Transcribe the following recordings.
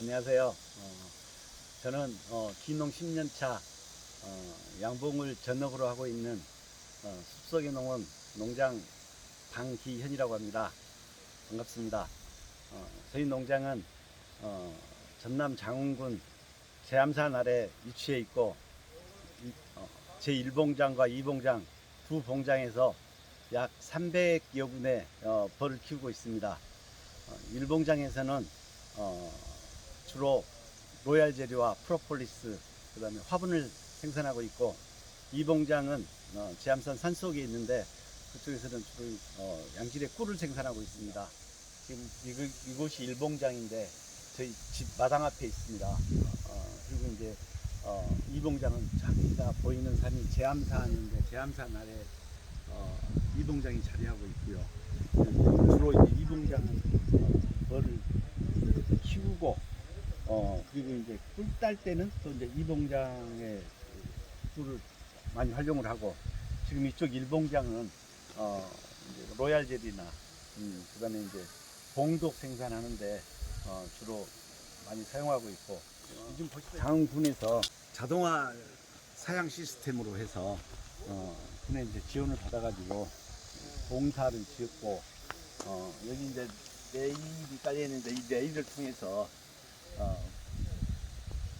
안녕하세요. 어, 저는 어, 기농 10년차 어, 양봉을 전업으로 하고 있는 어, 숲속의 농원 농장 방기현이라고 합니다. 반갑습니다. 어, 저희 농장은 어, 전남 장흥군 제암산 아래 위치해 있고 이- 어, 제1봉장과 2봉장 두 봉장에서 약 300여 분의 어, 벌을 키우고 있습니다. 어, 1봉장에서는 어, 주로 로얄 제리와 프로폴리스 그다음에 화분을 생산하고 있고 이 봉장은 어, 제암산 산속에 있는데 그쪽에서는 주로 어, 양질의 꿀을 생산하고 있습니다. 지금 이곳이 일봉장인데 저희 집 마당 앞에 있습니다. 어, 그리고 이제 어, 이 봉장은 저기가 보이는 산이 제암산인데 제암산 아래 어, 이 봉장이 자리하고 있고요. 주로 이제 이 봉장은 어, 벌을 키우고 어 그리고 이제 꿀 딸 때는 또 이제 이봉장의 꿀을 많이 활용을 하고 지금 이쪽 일봉장은 어 이제 로얄 젤이나 음 그다음에 이제 봉독 생산하는데 어 주로 많이 사용하고 있고 보시면 장군에서 자동화 사양 시스템으로 해서 어 군에 이제 지원을 받아가지고 봉사를 지었고 어 여기 이제 레일이 깔려 있는데 이 레일을 통해서 어,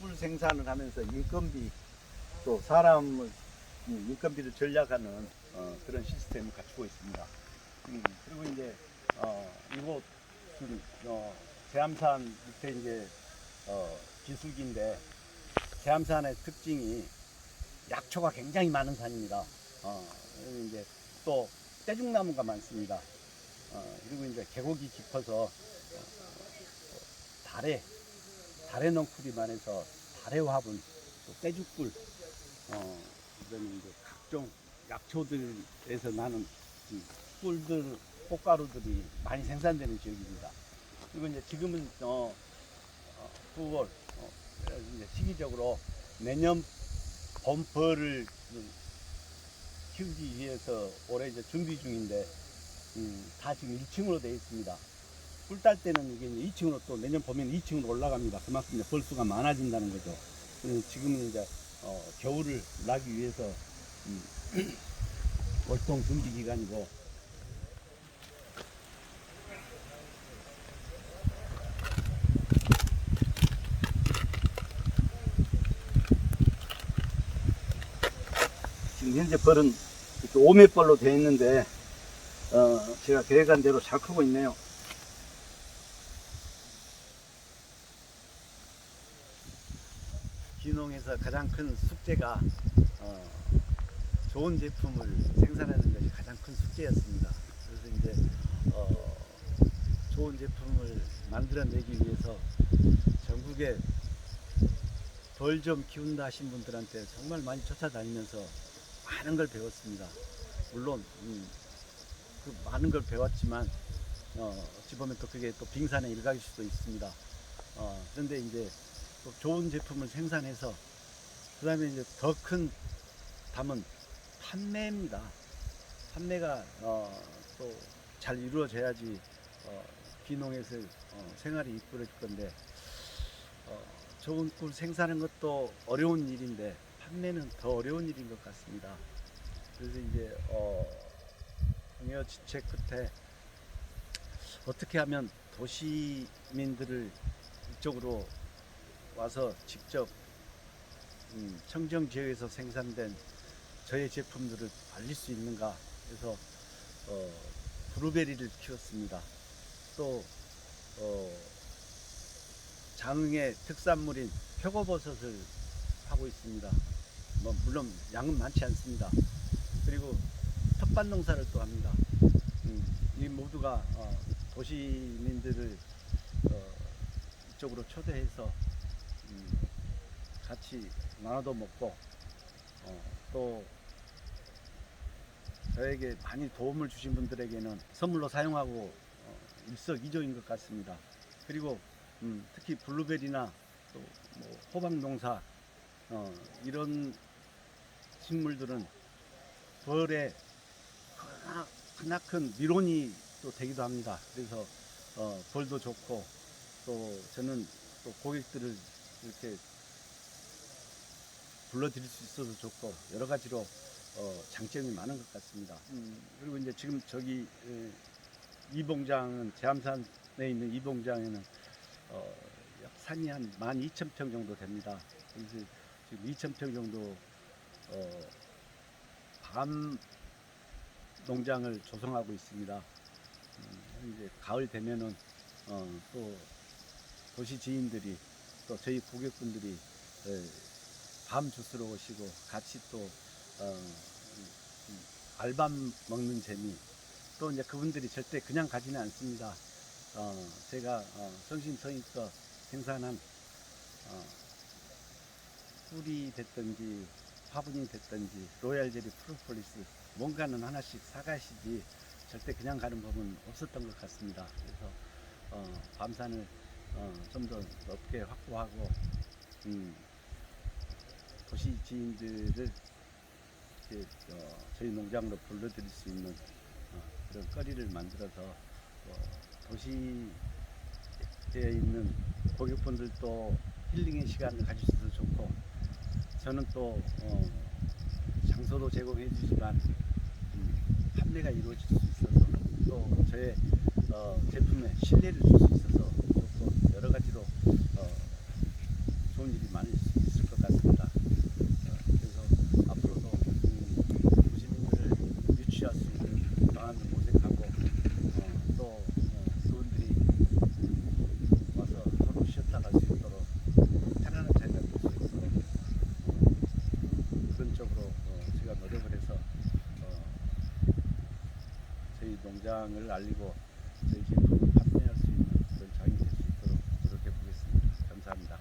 꿀 생산을 하면서 인건비 또 사람을 음, 인건비를 절약하는 어, 그런 시스템을 갖추고 있습니다. 음, 그리고 이제 어, 이곳은 어, 제암산 밑에 이제 어, 비수기인데 제암산의 특징이 약초가 굉장히 많은 산입니다. 어, 이제 또 떼죽나무가 많습니다. 어, 그리고 이제 계곡이 깊어서 어, 달에 달에 넝쿨이 많아서 달의 화분, 또 떼죽꿀, 어, 그다음에 이제 각종 약초들에서 나는 이 꿀들, 꽃가루들이 많이 생산되는 지역입니다. 그리고 이제 지금은 어, 어 9월 어, 이제 시기적으로 내년 좀 키우기 위해서 올해 이제 준비 중인데 음, 다 지금 1층으로 되어 있습니다. 꿀 딸 때는 이게 이제 2층으로 또 내년 봄에는 2층으로 올라갑니다. 그만큼 이제 벌수가 많아진다는 거죠. 지금은 이제 어, 겨울을 나기 위해서 음, 월동 준비 기간이고 지금 현재 벌은 이렇게 오매벌로 되어 있는데 어, 제가 계획한 대로 잘 크고 있네요. 기농에서 가장 큰 숙제가 어, 좋은 제품을 생산하는 것이 가장 큰 숙제였습니다. 그래서 이제 어, 좋은 제품을 만들어내기 위해서 전국에 벌좀 키운다 하신 분들한테 정말 많이 쫓아다니면서 많은 걸 배웠습니다. 물론 음, 그 많은 걸 배웠지만 어, 어찌 보면 또 그게 또 빙산의 일각일 수도 있습니다. 어, 그런데 이제 또 좋은 제품을 생산해서 그 다음에 이제 더 큰 담은 판매입니다. 판매가 어, 또 잘 이루어져야지 어, 비농에서 어, 생활이 이끌어질 건데 어, 좋은 꿀 생산하는 것도 어려운 일인데 판매는 더 어려운 일인 것 같습니다. 그래서 이제 어, 공여 지책 끝에 어떻게 하면 도시민들을 이쪽으로 와서 직접 음, 청정 지역에서 생산된 저의 제품들을 알릴 수 있는가 해서 어, 브루베리를 키웠습니다. 또 어, 장흥의 특산물인 표고버섯을 하고 있습니다. 뭐 물론 양은 많지 않습니다. 그리고 텃밭 농사를 또 합니다. 음, 이 모두가 어, 도시민들을 어, 이쪽으로 초대해서 음, 같이 나눠도 먹고 어, 또 저에게 많이 도움을 주신 분들에게는 선물로 사용하고 어, 일석이조인 것 같습니다. 그리고 음, 특히 블루베리나 또 뭐 호박 농사 어, 이런 식물들은 벌에 크나- 크나큰 미론이 또 되기도 합니다. 그래서 어, 벌도 좋고 또 저는 또 고객들을 이렇게 불러드릴 수 있어서 좋고 여러 가지로 어, 장점이 많은 것 같습니다. 음, 그리고 이제 지금 저기 에, 이봉장은 제암산에 있는 이봉장에는 어, 약 산이 한 12,000평 정도 됩니다. 그래서 지금 2,000평 정도 어, 밤 농장을 조성하고 있습니다. 음, 이제 가을 되면은 어, 또 도시 지인들이 또 저희 고객분들이 에, 밤 주스러 오시고 같이 또 어, 알밤 먹는 재미 또 이제 그분들이 절대 그냥 가지는 않습니다. 어, 제가 어, 성심성의껏 생산한 어, 꿀이 됐든지 화분이 됐든지 로얄제리 프로폴리스 뭔가는 하나씩 사가시지 절대 그냥 가는 법은 없었던 것 같습니다. 그래서 어, 밤산을 어, 좀더 넓게 확보하고 음, 도시 지인들을 이렇게, 어, 저희 농장으로 불러들일 수 있는 어, 그런 거리를 만들어서 어, 도시에 있는 고객분들도 힐링의 시간을 가질 수 있어서 좋고 저는 또 어, 장소도 제공해 주지만 음, 판매가 이루어질 수 있어서 또 저의 어, 제품에 신뢰를 줄 수 있어서 좋고 여러 가지로 어, 좋은 일이 많을 수 있을 것 같습니다. 어, 그래서 앞으로도 음, 도시민들을 유치할 수 있는 방안을 모색하고 어, 또 어, 그분들이 와서 서로 쉬었다 갈 수 있도록 편안한 자리가 될 수 있도록 어, 그런 쪽으로 어, 제가 노력을 해서 어, 농장을 알리고 저희 제품을 판매할 수 있는 그런 장이 될 수 있도록 노력해 보겠습니다. 감사합니다.